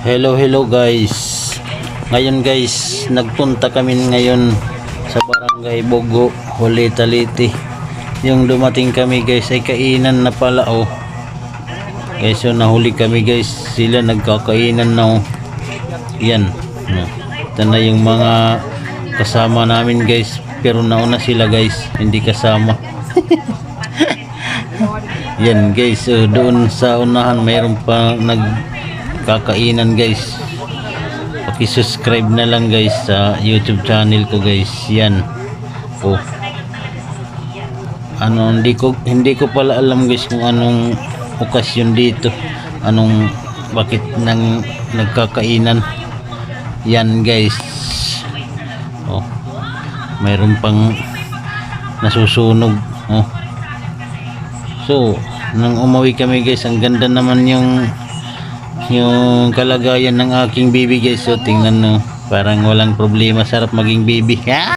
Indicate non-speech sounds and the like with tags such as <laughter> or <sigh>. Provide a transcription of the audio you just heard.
Hello, hello guys. Ngayon guys, nagpunta kami ngayon sa barangay Bogo, Hulita Liti. Yung dumating kami guys ay kainan na pala oh. Guys, so nahuli kami guys. Sila nagkakainan na oh. Yan. Ito na yung mga kasama namin guys. Pero nauna sila guys. Hindi kasama. <laughs> Yan guys, so doon sa unahan mayroon pa nagkakainan guys. Paki-subscribe na lang guys sa YouTube channel ko guys. Yan. Oh. Ano hindi ko hindi ko pala alam guys kung anong okasyon dito. Anong bakit nang nagkakainan. Yan guys. Oh. Mayroon pang nasusunog. Oh. So, nang umuwi kami guys, ang ganda naman yung yung kalagayan ng aking baby guys. So, tingnan no, parang walang problema, sarap maging baby. Ha? <laughs>